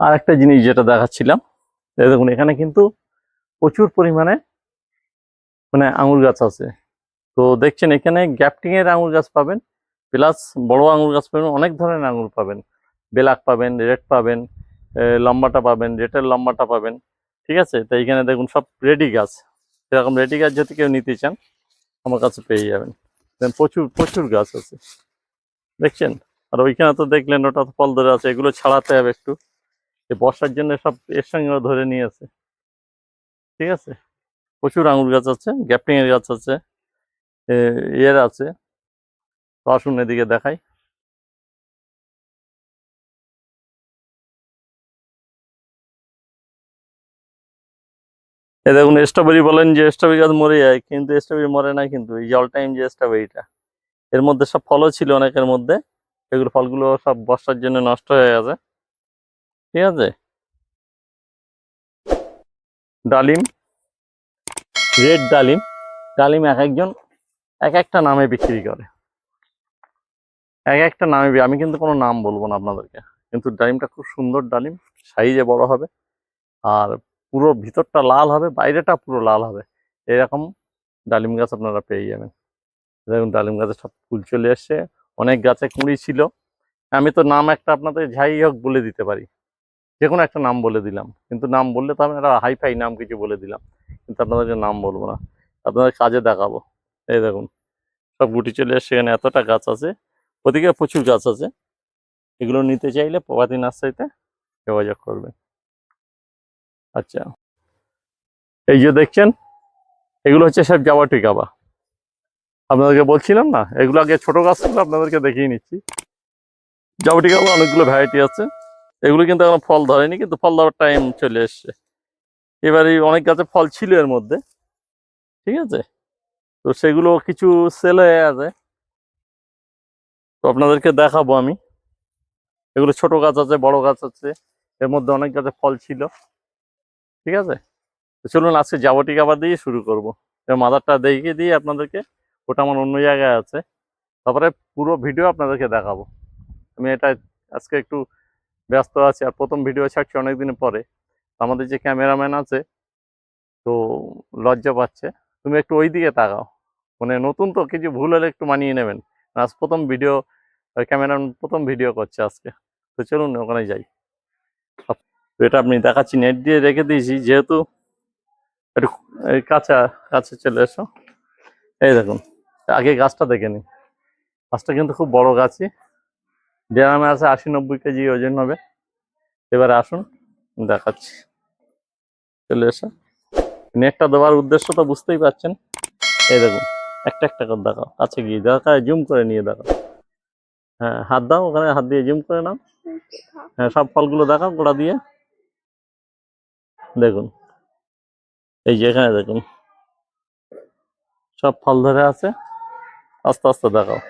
আর একটা জিনিস যেটা দেখাচ্ছিলাম দেখুন, এখানে কিন্তু প্রচুর পরিমাণে মানে আঙুর গাছ আছে। তো দেখছেন, এখানে গ্যাপটিং এর আঙুর গাছ পাবেন, প্লাস বড় আঙুর গাছ পাবেন, অনেক ধরনের আঙুর পাবেন। বেলাক পাবেন, রেড পাবেন লম্বাটা পাবেন রেটের লম্বাটা পাবেন, ঠিক আছে? তো এইখানে দেখুন, সব রেডি গাছ। এরকম রেডি গাছ যদি কেউ নিতে চান, আমার কাছে পেয়ে যাবেন। প্রচুর প্রচুর গাছ আছে। দেখছেন? আর ওইখানে তো দেখলেন, ওটা ফল ধরে আছে, এগুলো ছাড়াতে হবে একটু। বর্ষার জন্য সব এর সঙ্গে ধরে নিয়ে আছে ঠিক আছে? প্রচুর আঙুর গাছ আছে গ্যাপটিং এর গাছ আছে এর আছে। আসুন এদিকে দেখাই। এ দেখুন স্ট্রবেরি বলেন যে স্ট্রবেরি গাছ মরে যায়, কিন্তু স্ট্রবেরি মরে না কিন্তু, এই অল টাইম যে স্ট্রবেরিটা এর মধ্যে সব ফলও ছিল অনেকের মধ্যে, এগুলো ফলগুলো সব বর্ষার জন্য নষ্ট হয়ে গেছে। ঠিক আছে? ডালিম, রেড ডালিম। ডালিম এক একজন এক একটা নামে বিক্রি করে। এক একটা নামে আমি কিন্তু কোনো নাম বলব না আপনাদেরকে। কিন্তু ডালিমটা খুব সুন্দর ডালিম, সাইজে বড় হবে। আর পুরো ভিতরটা লাল হবে, বাইরেটা পুরো লাল হবে। এরকম ডালিম গাছ আপনারা পেয়ে যাবেন। দেখুন, ডালিম গাছে সব ফুল চলে এসছে। অনেক গাছে কুঁড়ি ছিল। আমি তো নাম একটা আপনাদের যাই হোক বলে দিতে পারি। যে কোনো একটা নাম বলে দিলাম। কিন্তু নাম বললে তো আমি একটা হাইফাই নাম কিছু বলে দিলাম। কিন্তু আপনাদেরকে নাম বলব না। আপনাদের কাজে দেখাবো। এই দেখুন, সব গুটি চলে এসছে। এখানে এতটা গাছ আছে ওদিকে প্রচুর গাছ আছে। এগুলো নিতে চাইলে প্রভাতী নার্সারিতে যোগাযোগ করবেন। আচ্ছা এই যে দেখছেন, এগুলো হচ্ছে সব জাবা টিকাবা আপনাদেরকে বলছিলাম না, এগুলো আগে ছোট গাছ আপনাদেরকে দেখিয়ে নিচ্ছি। জাবা টিকাবা অনেকগুলো ভ্যারাইটি আছে। এগুলো কিন্তু এখন ফল ধরেনি, কিন্তু ফল ধরার টাইম চলে এসছে। এবারে অনেক গাছে ফল ছিল এর মধ্যে, ঠিক আছে? তো সেগুলো কিছু সেল হয়ে আছে। তো আপনাদেরকে দেখাবো আমি। এগুলো ছোট গাছ আছে, বড় গাছ আছে, এর মধ্যে অনেক গাছে ফল ছিল, ঠিক আছে? তো চলুন আজকে জাবটিক আবার দিয়ে শুরু করব। মাদারটা দেখিয়ে দিয়ে আপনাদেরকে, ওটা আমার অন্য জায়গায় আছে। তারপরে পুরো ভিডিও আপনাদেরকে দেখাবো। আমি এটা আজকে একটু ব্যস্ত আছি আর প্রথম ভিডিও ছাড়ছি অনেকদিন পরে। আমাদের যে ক্যামেরাম্যান আছে, তো লজ্জা পাচ্ছে। তুমি একটু ওই দিকে তাকাও। মানে নতুন তো, কিছু ভুল হলে একটু মানিয়ে নেবেন। আজ প্রথম ভিডিও ক্যামেরাম্যান প্রথম ভিডিও করছে আজকে। তো চলুন, ওখানে যাই। তো এটা আপনি দেখাচ্ছি নেট দিয়ে রেখে দিয়েছি। যেহেতু একটু কাঁচা কাছে চলে এসো। এই দেখুন, আগে গাছটা দেখে নিন গাছটা কিন্তু খুব বড় গাছই। ড্রামে আছে আশি নব্বই কেজি ওজন হবে। এবারে আসুন, দেখাচ্ছি। চলে এসো। নেটটা দেওয়ার উদ্দেশ্য তো বুঝতেই পারছেন। এই দেখুন, একটা একটা করে দেখাও। কাছে গিয়ে দেখা জুম করে নিয়ে দেখাও। হ্যাঁ হাত দাও, ওখানে হাত দিয়ে জুম করে নাও। হ্যাঁ সব ফলগুলো দেখাও, গোড়া দিয়ে। দেখুন, এই যে এখানে দেখুন। সব ফল ধরে আছে। আস্তে আস্তে দেখাও।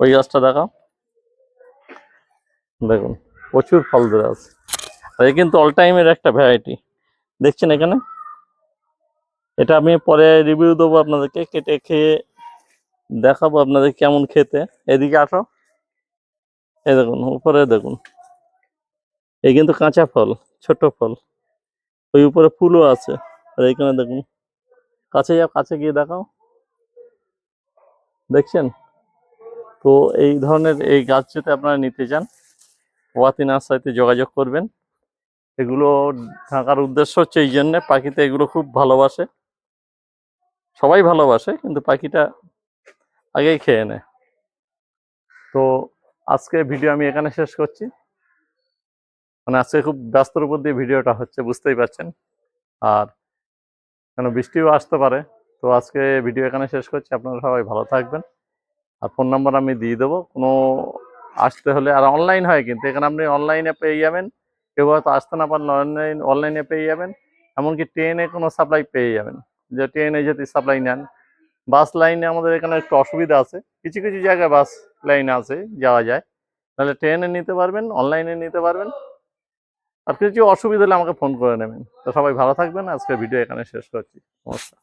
ওই গাছটা দেখাও। দেখুন, প্রচুর ফল ধরে আছে। আর এ কিন্তু অল টাইমের একটা ভ্যারাইটি দেখছেন এখানে? এটা আমি পরে রিভিউ দেবো আপনাদেরকে, কেটে খেয়ে দেখাবো আপনাদের কেমন খেতে। এদিকে আসো। এই দেখুন, উপরে দেখুন। এই কিন্তু কাঁচা ফল, ছোট ফল। ওই উপরে ফুলও আছে। আর এইখানে দেখুন, কাছে যাও, কাছে গিয়ে দেখাও। দেখছেন? তো এই ধরনের এই গাছ যদি আপনারা নিতে চান। ওয়াতি নার্সারিতে যোগাযোগ করবেন। এগুলো থাকার উদ্দেশ্য হচ্ছে এই জন্যে পাখিতে এগুলো খুব ভালোবাসে। সবাই ভালোবাসে, কিন্তু পাখিটা আগেই খেয়ে নেয়। তো আজকে ভিডিও আমি এখানে শেষ করছি। মানে আজকে খুব ব্যস্তর উপর দিয়ে ভিডিওটা হচ্ছে, বুঝতেই পারছেন। আর কেন বৃষ্টিও আসতে পারে, তো আজকে ভিডিও এখানে শেষ করছি। আপনারা সবাই ভালো থাকবেন। আর ফোন নাম্বার আমি দিয়ে দেবো। কোনো আসতে হলে আর অনলাইন হয় কিন্তু। এখানে আপনি অনলাইনে পেয়ে যাবেন। কেউ হয়তো আসতে না পারলে অনলাইন অনলাইনে পেয়ে যাবেন। এমনকি ট্রেনে কোনো সাপ্লাই পেয়ে যাবেন। যে ট্রেনে যদি সাপ্লাই নেন। বাস লাইনে আমাদের এখানে একটু অসুবিধা আছে। কিছু কিছু জায়গায় বাস লাইন আছে, যাওয়া যায়। তাহলে ট্রেনে নিতে পারবেন অনলাইনে নিতে পারবেন। আর কিছু অসুবিধা হলে আমাকে ফোন করে নেবেন। তো সবাই ভালো থাকবেন। আজকে ভিডিও এখানে শেষ করছি। নমস্কার।